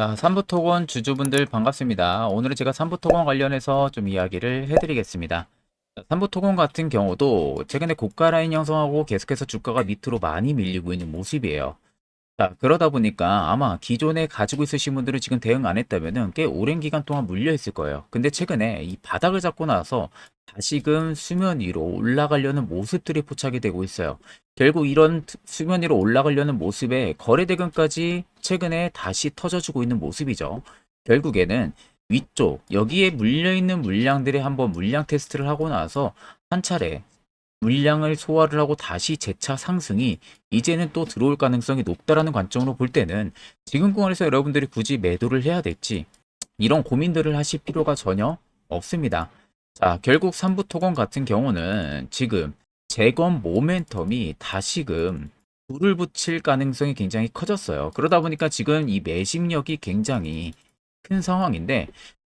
자, 삼부토건 주주분들 반갑습니다. 오늘은 제가 삼부토건 관련해서 좀 이야기를 해드리겠습니다. 자, 삼부토건 같은 경우도 최근에 고가 라인 형성하고 계속해서 주가가 밑으로 많이 밀리고 있는 모습이에요. 자, 그러다 보니까 아마 기존에 가지고 있으신 분들은 지금 대응 안 했다면은 꽤 오랜 기간 동안 물려 있을 거예요. 근데 최근에 이 바닥을 잡고 나서 다시금 수면 위로 올라가려는 모습들이 포착이 되고 있어요. 결국 이런 트- 수면 위로 올라가려는 모습에 거래 대금까지 최근에 다시 터져주고 있는 모습이죠. 결국에는 위쪽 여기에 물려 있는 물량들이 한번 물량 테스트를 하고 나서 한 차례 물량을 소화를 하고 다시 재차 상승이 이제는 또 들어올 가능성이 높다라는 관점으로 볼 때는 지금 구간에서 여러분들이 굳이 매도를 해야 될지 이런 고민들을 하실 필요가 전혀 없습니다. 자, 결국 삼부토건 같은 경우는 지금 재건 모멘텀이 다시금 불을 붙일 가능성이 굉장히 커졌어요. 그러다 보니까 지금 이 매집력이 굉장히 큰 상황인데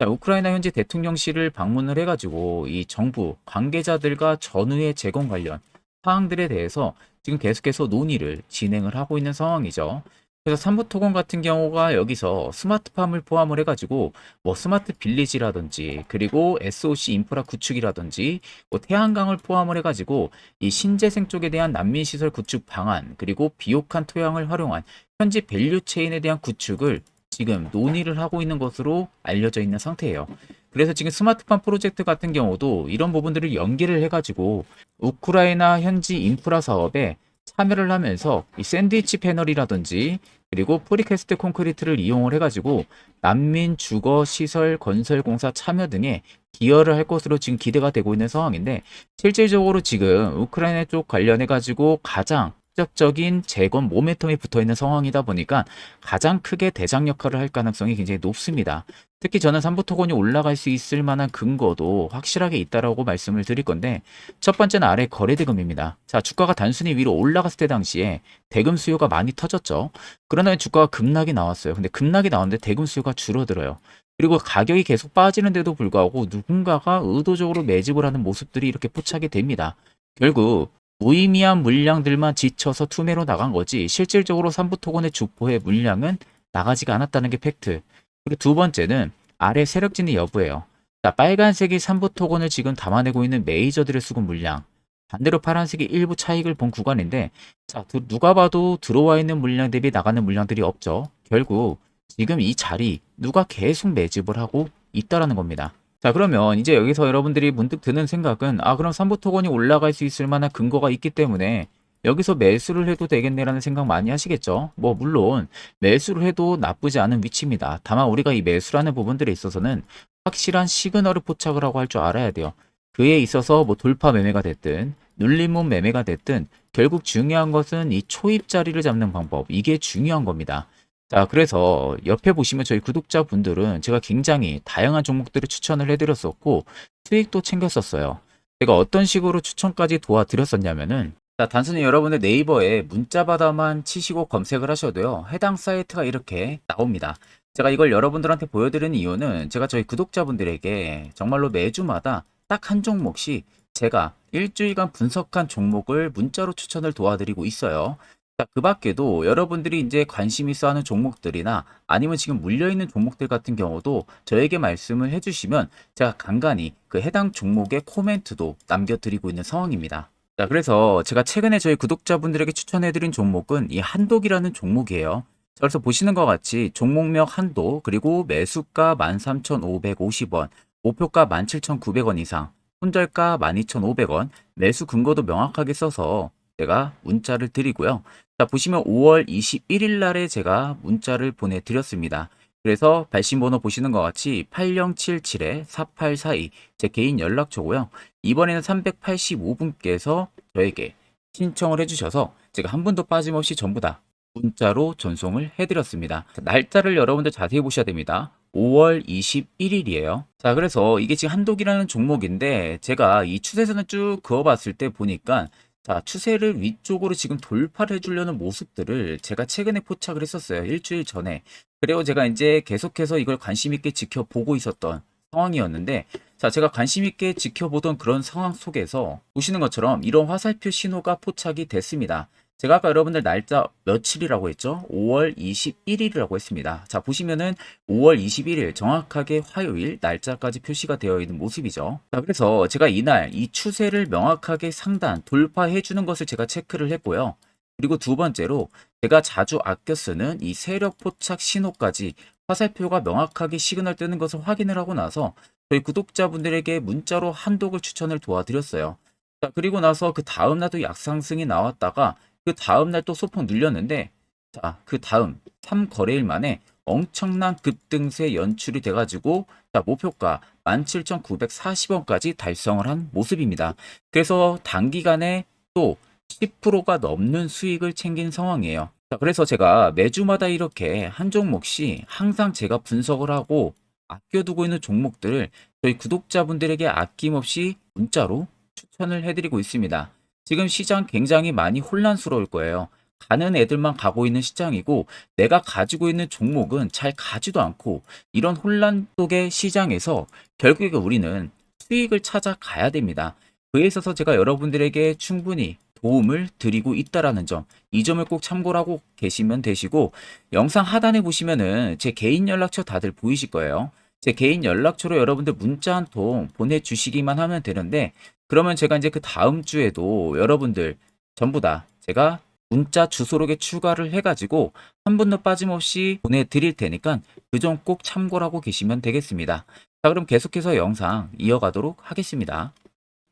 자, 우크라이나 현재 대통령실을 방문을 해가지고 이 정부 관계자들과 전후의 재건 관련 사항들에 대해서 지금 계속해서 논의를 진행을 하고 있는 상황이죠. 그래서 삼부토건 같은 경우가 여기서 스마트팜을 포함을 해가지고 뭐 스마트 빌리지라든지 그리고 SOC 인프라 구축이라든지 뭐 태양광을 포함을 해가지고 이 신재생 쪽에 대한 난민 시설 구축 방안 그리고 비옥한 토양을 활용한 현지 밸류 체인에 대한 구축을 지금 논의를 하고 있는 것으로 알려져 있는 상태예요. 그래서 지금 스마트팜 프로젝트 같은 경우도 이런 부분들을 연계를 해가지고 우크라이나 현지 인프라 사업에 참여를 하면서 이 샌드위치 패널이라든지 그리고 프리캐스트 콘크리트를 이용을 해가지고 난민 주거 시설 건설 공사 참여 등에 기여를 할 것으로 지금 기대가 되고 있는 상황인데 실질적으로 지금 우크라이나 쪽 관련해 가지고 가장 직접적인 재건 모멘텀이 붙어 있는 상황이다 보니까 가장 크게 대장 역할을 할 가능성이 굉장히 높습니다. 특히 저는 삼부토건이 올라갈 수 있을 만한 근거도 확실하게 있다라고 말씀을 드릴 건데 첫 번째는 아래 거래 대금입니다. 자, 주가가 단순히 위로 올라갔을 때 당시에 대금 수요가 많이 터졌죠. 그러나 주가가 급락이 나왔어요. 근데 급락이 나왔는데 대금 수요가 줄어들어요. 그리고 가격이 계속 빠지는데도 불구하고 누군가가 의도적으로 매집을 하는 모습들이 이렇게 포착이 됩니다. 결국 무의미한 물량들만 지쳐서 투매로 나간 거지 실질적으로 삼부토건의 주포의 물량은 나가지가 않았다는 게 팩트. 그리고 두 번째는 아래 세력진의 여부예요. 자, 빨간색이 삼부토건을 지금 담아내고 있는 메이저들의 수급 물량. 반대로 파란색이 일부 차익을 본 구간인데 자, 두- 누가 봐도 들어와 있는 물량 대비 나가는 물량들이 없죠. 결국 지금 이 자리 누가 계속 매집을 하고 있다라는 겁니다. 자, 그러면 이제 여기서 여러분들이 문득 드는 생각은 아, 그럼 삼부토건이 올라갈 수 있을 만한 근거가 있기 때문에 여기서 매수를 해도 되겠네라는 생각 많이 하시겠죠. 뭐 물론 매수를 해도 나쁘지 않은 위치입니다. 다만 우리가 이 매수라는 부분들에 있어서는 확실한 시그널을 포착을 하고 할 줄 알아야 돼요. 그에 있어서 뭐 돌파 매매가 됐든 눌림목 매매가 됐든 결국 중요한 것은 이 초입 자리를 잡는 방법. 이게 중요한 겁니다. 자, 그래서 옆에 보시면 저희 구독자분들은 제가 굉장히 다양한 종목들을 추천을 해드렸었고 수익도 챙겼었어요. 제가 어떤 식으로 추천까지 도와드렸었냐면은 자, 단순히 여러분의 네이버에 문자바다만 치시고 검색을 하셔도요. 해당 사이트가 이렇게 나옵니다. 제가 이걸 여러분들한테 보여드리는 이유는 제가 저희 구독자분들에게 정말로 매주마다 딱 한 종목씩 제가 일주일간 분석한 종목을 문자로 추천을 도와드리고 있어요. 자, 그 밖에도 여러분들이 이제 관심 있어 하는 종목들이나 아니면 지금 물려있는 종목들 같은 경우도 저에게 말씀을 해주시면 제가 간간히 그 해당 종목의 코멘트도 남겨드리고 있는 상황입니다. 자, 그래서 제가 최근에 저희 구독자분들에게 추천해드린 종목은 이 한독이라는 종목이에요. 자, 그래서 보시는 것 같이 종목명 한도, 그리고 매수가 13,550원, 목표가 17,900원 이상, 손절가 12,500원, 매수 근거도 명확하게 써서 제가 문자를 드리고요. 자, 보시면 5월 21일 날에 제가 문자를 보내드렸습니다. 그래서 발신번호 보시는 것 같이 8077-4842 제 개인 연락처고요. 이번에는 385분께서 저에게 신청을 해주셔서 제가 한 분도 빠짐없이 전부 다 문자로 전송을 해드렸습니다. 자, 날짜를 여러분들 자세히 보셔야 됩니다. 5월 21일이에요. 자, 그래서 이게 지금 한독이라는 종목인데 제가 이 추세선을 쭉 그어봤을 때 보니까 자, 추세를 위쪽으로 지금 돌파를 해주려는 모습들을 제가 최근에 포착을 했었어요. 일주일 전에. 그리고 제가 이제 계속해서 이걸 관심 있게 지켜보고 있었던 상황이었는데, 자, 제가 관심 있게 지켜보던 그런 상황 속에서 보시는 것처럼 이런 화살표 신호가 포착이 됐습니다. 제가 아까 여러분들 날짜 며칠이라고 했죠? 5월 21일이라고 했습니다. 자, 보시면은 5월 21일 정확하게 화요일 날짜까지 표시가 되어 있는 모습이죠. 자, 그래서 제가 이날 이 추세를 명확하게 상단 돌파해 주는 것을 제가 체크를 했고요. 그리고 두 번째로 제가 자주 아껴 쓰는 이 세력 포착 신호까지 화살표가 명확하게 시그널 뜨는 것을 확인을 하고 나서 저희 구독자분들에게 문자로 한독을 추천을 도와드렸어요. 자, 그리고 나서 그 다음 날도 약상승이 나왔다가 그 다음 날 또 소폭 눌렸는데 자, 그 다음 3거래일 만에 엄청난 급등세 연출이 돼가지고 자, 목표가 17,940원까지 달성을 한 모습입니다. 그래서 단기간에 또 10%가 넘는 수익을 챙긴 상황이에요. 자, 그래서 제가 매주마다 이렇게 한 종목씩 항상 제가 분석을 하고 아껴두고 있는 종목들을 저희 구독자분들에게 아낌없이 문자로 추천을 해드리고 있습니다. 지금 시장 굉장히 많이 혼란스러울 거예요. 가는 애들만 가고 있는 시장이고 내가 가지고 있는 종목은 잘 가지도 않고 이런 혼란 속의 시장에서 결국에 우리는 수익을 찾아가야 됩니다. 그에 있어서 제가 여러분들에게 충분히 도움을 드리고 있다라는 점, 이 점을 꼭 참고를 하고 계시면 되시고 영상 하단에 보시면은 제 개인 연락처 다들 보이실 거예요. 제 개인 연락처로 여러분들 문자 한 통 보내주시기만 하면 되는데 그러면 제가 이제 그 다음 주에도 여러분들 전부 다 제가 문자 주소록에 추가를 해가지고 한 분도 빠짐없이 보내드릴 테니까 그 점 꼭 참고를 하고 계시면 되겠습니다. 자, 그럼 계속해서 영상 이어가도록 하겠습니다.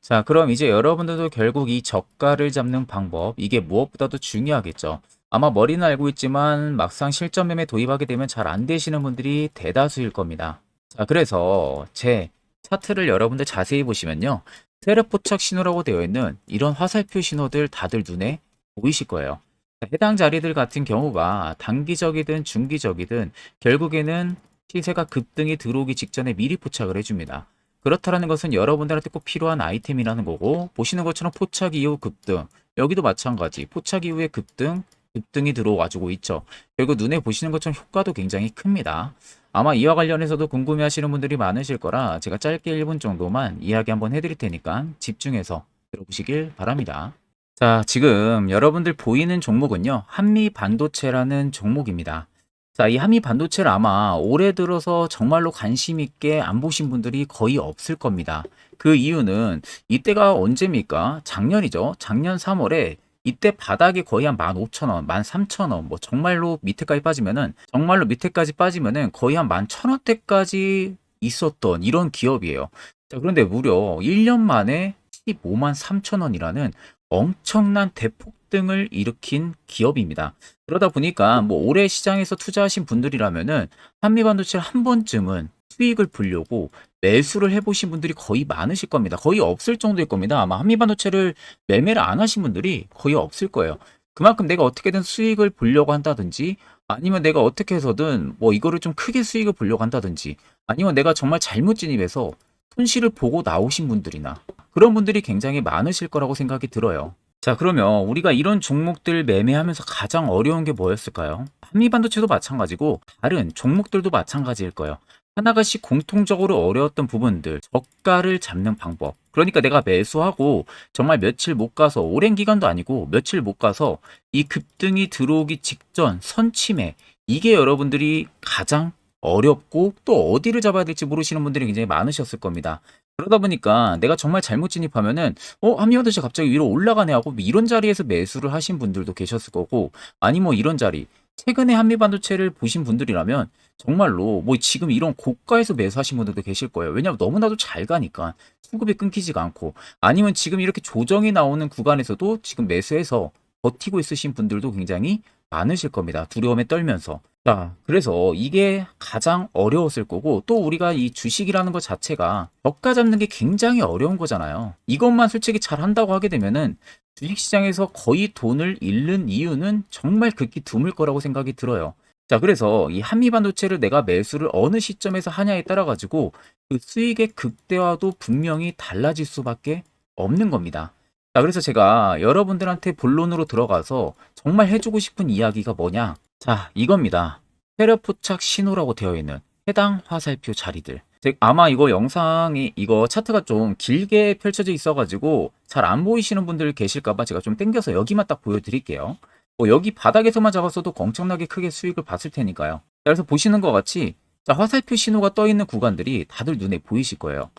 자, 그럼 이제 여러분들도 결국 이 저가를 잡는 방법, 이게 무엇보다도 중요하겠죠. 아마 머리는 알고 있지만 막상 실전 매매 도입하게 되면 잘 안 되시는 분들이 대다수일 겁니다. 자, 그래서 제 차트를 여러분들 자세히 보시면요. 세력 포착 신호라고 되어 있는 이런 화살표 신호들 다들 눈에 보이실 거예요. 자, 해당 자리들 같은 경우가 단기적이든 중기적이든 결국에는 시세가 급등이 들어오기 직전에 미리 포착을 해줍니다. 그렇다라는 것은 여러분들한테 꼭 필요한 아이템이라는 거고 보시는 것처럼 포착 이후 급등 여기도 마찬가지 포착 이후에 급등 급등이 들어와주고 있죠. 결국 눈에 보시는 것처럼 효과도 굉장히 큽니다. 아마 이와 관련해서도 궁금해 하시는 분들이 많으실 거라 제가 짧게 1분 정도만 이야기 한번 해드릴 테니까 집중해서 들어보시길 바랍니다. 자, 지금 여러분들 보이는 종목은요, 한미 반도체라는 종목입니다. 자, 이 한미 반도체를 아마 올해 들어서 정말로 관심 있게 안 보신 분들이 거의 없을 겁니다. 그 이유는 이때가 언제입니까? 작년이죠. 작년 3월에 이때 바닥이 거의 한 15,000원, 13,000원, 뭐 정말로 밑에까지 빠지면은 정말로 밑에까지 빠지면은 거의 한 11,000원대까지 있었던 이런 기업이에요. 자, 그런데 무려 1년 만에 15만 3천원이라는 엄청난 대폭등을 일으킨 기업입니다. 그러다 보니까 뭐 올해 시장에서 투자하신 분들이라면은 한미반도체를 한 번쯤은 수익을 보려고 매수를 해보신 분들이 거의 많으실 겁니다. 거의 없을 정도일 겁니다. 아마 한미반도체를 매매를 안 하신 분들이 거의 없을 거예요. 그만큼 내가 어떻게든 수익을 보려고 한다든지 아니면 내가 어떻게 해서든 뭐 이거를 좀 크게 수익을 보려고 한다든지 아니면 내가 정말 잘못 진입해서 손실을 보고 나오신 분들이나 그런 분들이 굉장히 많으실 거라고 생각이 들어요. 자, 그러면 우리가 이런 종목들 매매하면서 가장 어려운 게 뭐였을까요? 한미반도체도 마찬가지고 다른 종목들도 마찬가지일 거예요. 하나가씩 공통적으로 어려웠던 부분들, 저가를 잡는 방법. 그러니까 내가 매수하고 정말 며칠 못 가서 오랜 기간도 아니고 며칠 못 가서 이 급등이 들어오기 직전 선침해 이게 여러분들이 가장 어렵고 또 어디를 잡아야 될지 모르시는 분들이 굉장히 많으셨을 겁니다. 그러다 보니까 내가 정말 잘못 진입하면은 어 한미반도체 갑자기 위로 올라가네 하고 뭐 이런 자리에서 매수를 하신 분들도 계셨을 거고 아니 뭐 이런 자리 최근에 한미 반도체를 보신 분들이라면 정말로 뭐 지금 이런 고가에서 매수하신 분들도 계실 거예요. 왜냐하면 너무나도 잘 가니까 수급이 끊기지가 않고 아니면 지금 이렇게 조정이 나오는 구간에서도 지금 매수해서 버티고 있으신 분들도 굉장히 많으실 겁니다. 두려움에 떨면서. 자, 그래서 이게 가장 어려웠을 거고 또 우리가 이 주식이라는 것 자체가 저가 잡는 게 굉장히 어려운 거잖아요. 이것만 솔직히 잘 한다고 하게 되면은 주식시장에서 거의 돈을 잃는 이유는 정말 극히 드물 거라고 생각이 들어요. 자, 그래서 이 한미 반도체를 내가 매수를 어느 시점에서 하냐에 따라 가지고 그 수익의 극대화도 분명히 달라질 수밖에 없는 겁니다. 자, 그래서 제가 여러분들한테 본론으로 들어가서 정말 해주고 싶은 이야기가 뭐냐? 자, 이겁니다. 세력 포착 신호라고 되어 있는 해당 화살표 자리들. 제- 아마 이거 영상이 이거 차트가 좀 길게 펼쳐져 있어가지고 잘 안 보이시는 분들 계실까봐 제가 좀 땡겨서 여기만 딱 보여드릴게요. 뭐 여기 바닥에서만 잡았어도 엄청나게 크게 수익을 봤을 테니까요. 자, 그래서 보시는 것 같이 자, 화살표 신호가 떠 있는 구간들이 다들 눈에 보이실 거예요.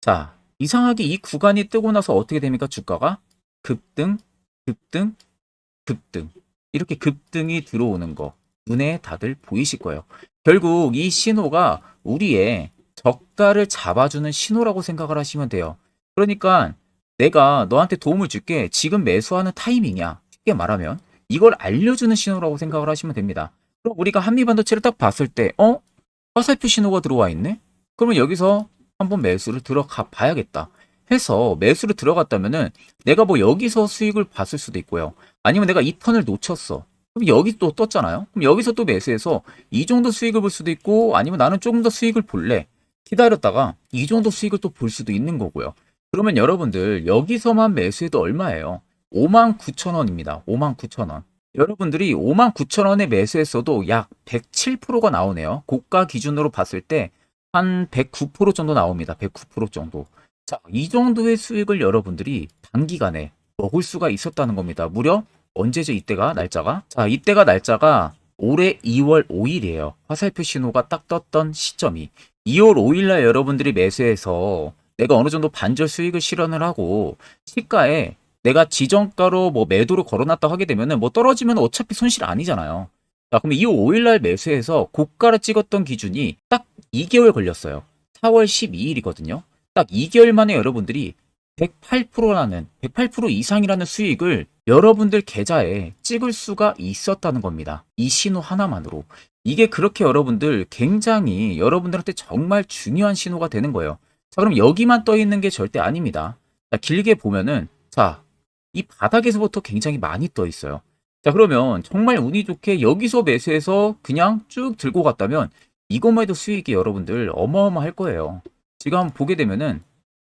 자, 이상하게 이 구간이 뜨고 나서 어떻게 됩니까? 주가가 급등, 급등, 급등. 이렇게 급등이 들어오는 거 눈에 다들 보이실 거예요. 결국 이 신호가 우리의 저가를 잡아주는 신호라고 생각을 하시면 돼요. 그러니까 내가 너한테 도움을 줄게. 지금 매수하는 타이밍이야. 쉽게 말하면 이걸 알려주는 신호라고 생각을 하시면 됩니다. 그럼 우리가 한미반도체를 딱 봤을 때, 어? 화살표 신호가 들어와 있네? 그러면 여기서 한번 매수를 들어가 봐야겠다. 해서 매수를 들어갔다면은 내가 뭐 여기서 수익을 봤을 수도 있고요. 아니면 내가 이 턴을 놓쳤어. 그럼 여기 또 떴잖아요. 그럼 여기서 또 매수해서 이 정도 수익을 볼 수도 있고 아니면 나는 조금 더 수익을 볼래. 기다렸다가 이 정도 수익을 또 볼 수도 있는 거고요. 그러면 여러분들 여기서만 매수해도 얼마예요? 59,000원입니다. 59,000원. 여러분들이 59,000원에 매수했어도 약 107%가 나오네요. 고가 기준으로 봤을 때 한 109% 정도 나옵니다. 109% 정도. 자, 이 정도의 수익을 여러분들이 단기간에 먹을 수가 있었다는 겁니다. 무려 언제죠? 이때가 날짜가? 자, 이때가 날짜가 올해 2월 5일이에요. 화살표 신호가 딱 떴던 시점이 2월 5일날 여러분들이 매수해서 내가 어느 정도 반절 수익을 실현을 하고 시가에 내가 지정가로 뭐 매도를 걸어놨다 하게 되면은 뭐 떨어지면 어차피 손실 아니잖아요. 자, 그럼 2월 5일날 매수해서 고가를 찍었던 기준이 딱 2개월 걸렸어요. 4월 12일이거든요. 딱 2개월 만에 여러분들이 108%라는 108% 이상이라는 수익을 여러분들 계좌에 찍을 수가 있었다는 겁니다. 이 신호 하나만으로. 이게 그렇게 여러분들 굉장히 여러분들한테 정말 중요한 신호가 되는 거예요. 자, 그럼 여기만 떠 있는 게 절대 아닙니다. 자, 길게 보면은 자, 이 바닥에서부터 굉장히 많이 떠 있어요. 자, 그러면 정말 운이 좋게 여기서 매수해서 그냥 쭉 들고 갔다면 이것만 해도 수익이 여러분들 어마어마할 거예요. 지금 한번 보게 되면은 자,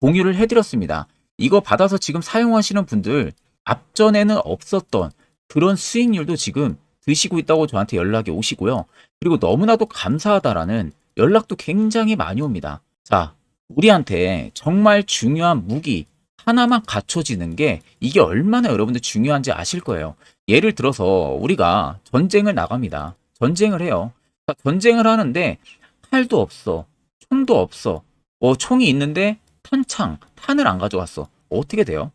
공유를 해드렸습니다. 이거 받아서 지금 사용하시는 분들 앞전에는 없었던 그런 수익률도 지금 드시고 있다고 저한테 연락이 오시고요. 그리고 너무나도 감사하다라는 연락도 굉장히 많이 옵니다. 자, 우리한테 정말 중요한 무기 하나만 갖춰지는 게 이게 얼마나 여러분들 중요한지 아실 거예요. 예를 들어서 우리가 전쟁을 나갑니다. 전쟁을 해요. 자, 전쟁을 하는데 칼도 없어. 총도 없어. 뭐 총이 있는데 탄창, 탄을 안 가져왔어. 어떻게 돼요?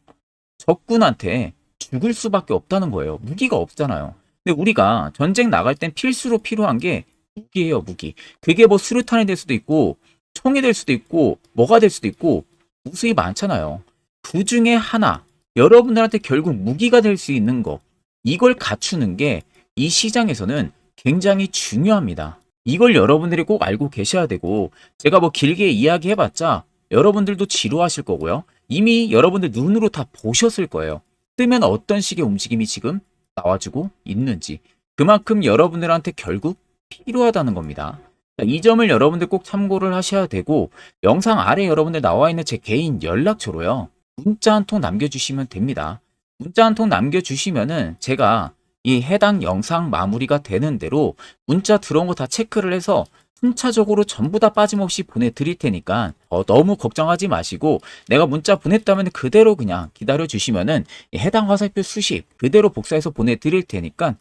적군한테 죽을 수밖에 없다는 거예요. 무기가 없잖아요. 근데 우리가 전쟁 나갈 땐 필수로 필요한 게 무기예요, 무기. 그게 뭐 수류탄이 될 수도 있고, 총이 될 수도 있고, 뭐가 될 수도 있고, 무수히 많잖아요. 그 중에 하나, 여러분들한테 결국 무기가 될 수 있는 거, 이걸 갖추는 게 이 시장에서는 굉장히 중요합니다. 이걸 여러분들이 꼭 알고 계셔야 되고, 제가 뭐 길게 이야기해봤자 여러분들도 지루하실 거고요. 이미 여러분들 눈으로 다 보셨을 거예요. 뜨면 어떤 식의 움직임이 지금 나와주고 있는지. 그만큼 여러분들한테 결국 필요하다는 겁니다. 자, 이 점을 여러분들 꼭 참고를 하셔야 되고, 영상 아래 여러분들 나와 있는 제 개인 연락처로요. 문자 한 통 남겨주시면 됩니다. 문자 한 통 남겨주시면은 제가 이 해당 영상 마무리가 되는 대로 문자 들어온 거 다 체크를 해서 순차적으로 전부 다 빠짐없이 보내드릴 테니까 어, 너무 걱정하지 마시고 내가 문자 보냈다면 그대로 그냥 기다려 주시면은 이 해당 화살표 수십 그대로 복사해서 보내드릴 테니까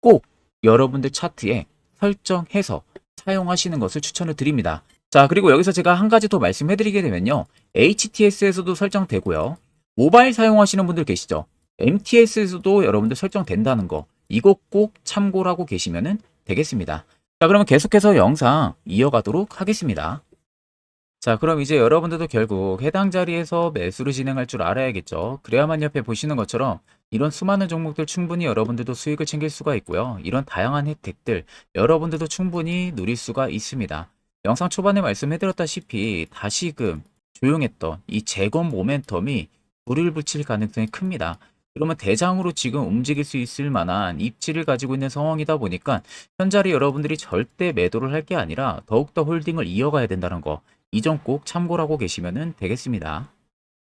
꼭 여러분들 차트에 설정해서 사용하시는 것을 추천을 드립니다. 자, 그리고 여기서 제가 한 가지 더 말씀해드리게 되면요. HTS에서도 설정되고요. 모바일 사용하시는 분들 계시죠? MTS에서도 여러분들 설정된다는 거. 이거 꼭 참고를 하고 계시면 되겠습니다. 자, 그러면 계속해서 영상 이어가도록 하겠습니다. 자, 그럼 이제 여러분들도 결국 해당 자리에서 매수를 진행할 줄 알아야겠죠. 그래야만 옆에 보시는 것처럼 이런 수많은 종목들 충분히 여러분들도 수익을 챙길 수가 있고요. 이런 다양한 혜택들 여러분들도 충분히 누릴 수가 있습니다. 영상 초반에 말씀해드렸다시피 다시금 조용했던 이 재건 모멘텀이 불을 붙일 가능성이 큽니다. 그러면 대장으로 지금 움직일 수 있을 만한 입지를 가지고 있는 상황이다 보니까 현자리 여러분들이 절대 매도를 할 게 아니라 더욱더 홀딩을 이어가야 된다는 거. 이 점 꼭 참고를 하고 계시면 되겠습니다.